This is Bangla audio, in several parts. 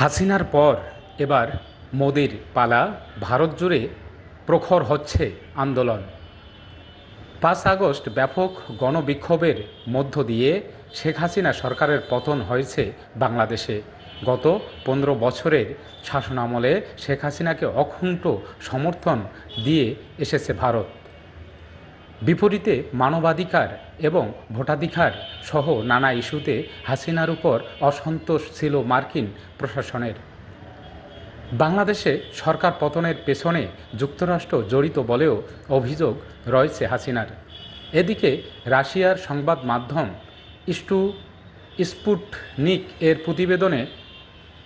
হাসিনার পর এবার মোদির পালা ভারত জুড়ে প্রখর হচ্ছে আন্দোলন। পাঁচ আগস্ট ব্যাপক গণবিক্ষোভের মধ্য দিয়ে শেখ হাসিনা সরকারের পতন হয়েছে বাংলাদেশে। গত পনেরো বছরের শাসনামলে শেখ হাসিনাকে অকুণ্ঠ সমর্থন দিয়ে এসেছে ভারত। বিপরীতে মানবাধিকার এবং ভোটাধিকার সহ নানা ইস্যুতে হাসিনার উপর অসন্তোষ ছিল মার্কিন প্রশাসনের। বাংলাদেশে সরকার পতনের পেছনে যুক্তরাষ্ট্র জড়িত বলেও অভিযোগ রয়েছে হাসিনার। এদিকে রাশিয়ার সংবাদ মাধ্যম ইস্টু স্পুটনিক এর প্রতিবেদনে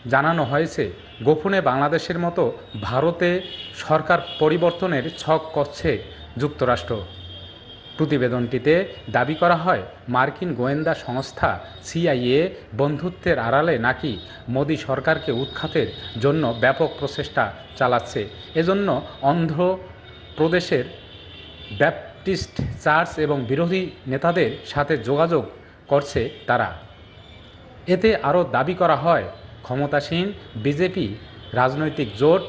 জানানো হয়েছে, গোপনে বাংলাদেশের মতো ভারতে সরকার পরিবর্তনের ছক করছে যুক্তরাষ্ট্র। প্রতিবেদনটিতে দাবি করা হয়, মার্কিন গোয়েন্দা সংস্থা সিআইএ বন্ধুত্বের আড়ালে নাকি মোদী সরকারকে উৎখাতের জন্য ব্যাপক প্রচেষ্টা চালাচ্ছে। এজন্য অন্ধ্র প্রদেশের ব্যাপটিস্ট চার্চ এবং বিরোধী নেতাদের সাথে যোগাযোগ করছে তারা। এতে আরও দাবি করা হয়, ক্ষমতাসীন বিজেপি রাজনৈতিক জোট,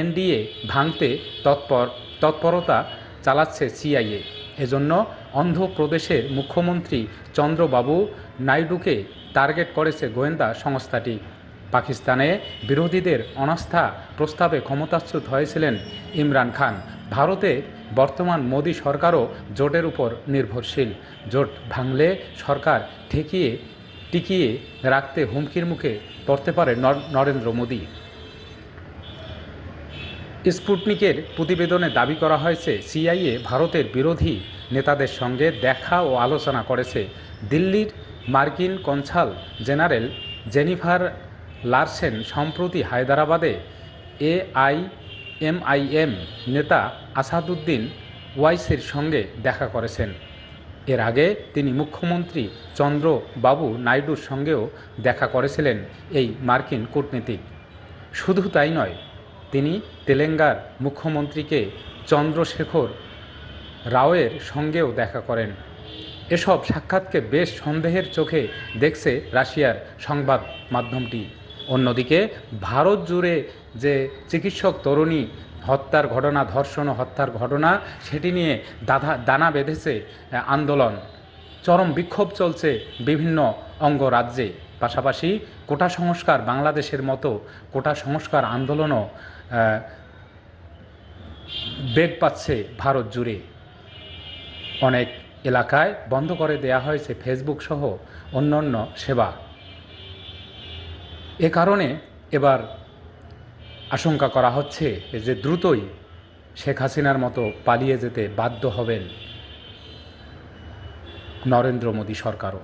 এনডিএ ভাঙতে তৎপর তৎপরতা চালাচ্ছে সিআইএ। এজন্য অন্ধ্রপ্রদেশের মুখ্যমন্ত্রী চন্দ্রবাবু নাইডুকে টার্গেট করেছে গোয়েন্দা সংস্থাটি। পাকিস্তানে বিরোধীদের অনাস্থা প্রস্তাবে ক্ষমতাচ্যুত হয়েছিলেন ইমরান খান। ভারতে বর্তমান মোদী সরকারও জোটের উপর নির্ভরশীল। জোট ভাঙলে সরকার ঠেকিয়ে, টিকিয়ে রাখতে হুমকির মুখে পড়তে পারে নরেন্দ্র মোদী। স্পুটনিকের প্রতিবেদনে দাবি করা হয়েছে, সিআইএ ভারতের বিরোধী নেতাদের সঙ্গে দেখা ও আলোচনা করেছে দিল্লির মার্কিন কনসাল জেনারেল জেনিফার লারসেন। সম্প্রতি হায়দ্রাবাদে এআই এমআইএম নেতা আসাদুদ্দিন ওয়াইসের সঙ্গে দেখা করেছেন। এর আগে তিনি মুখ্যমন্ত্রী চন্দ্রবাবু নাইডুর সঙ্গেও দেখা করেছিলেন এই মার্কিন কূটনীতিক। শুধু তাই নয় তিনি তেলেঙ্গার মুখ্যমন্ত্রীকে চন্দ্রশেখর রাওয়ের সঙ্গেও দেখা করেন। এসব সাক্ষাৎকে বেশ সন্দেহের চোখে দেখছে রাশিয়ার সংবাদ মাধ্যমটি। অন্যদিকে, ভারত জুড়ে যে চিকিৎসক তরুণী হত্যার ঘটনা, ধর্ষণ হত্যার ঘটনা, সেটি নিয়ে দাধা, দানা বেঁধেছে আন্দোলন। চরম বিক্ষোভ চলছে বিভিন্ন অঙ্গরাজ্যে। পাশাপাশি কোটা সংস্কার বাংলাদেশের মতো কোটা সংস্কার আন্দোলনও বেগ পাচ্ছে ভারত জুড়ে। অনেক এলাকায় বন্ধ করে দেয়া হয়েছে ফেসবুক সহ অন্যান্য সেবা। এ কারণে এবার আশঙ্কা করা হচ্ছে যে দ্রুতই শেখ হাসিনার মতো পালিয়ে যেতে বাধ্য হবেন নরেন্দ্র মোদী সরকারও।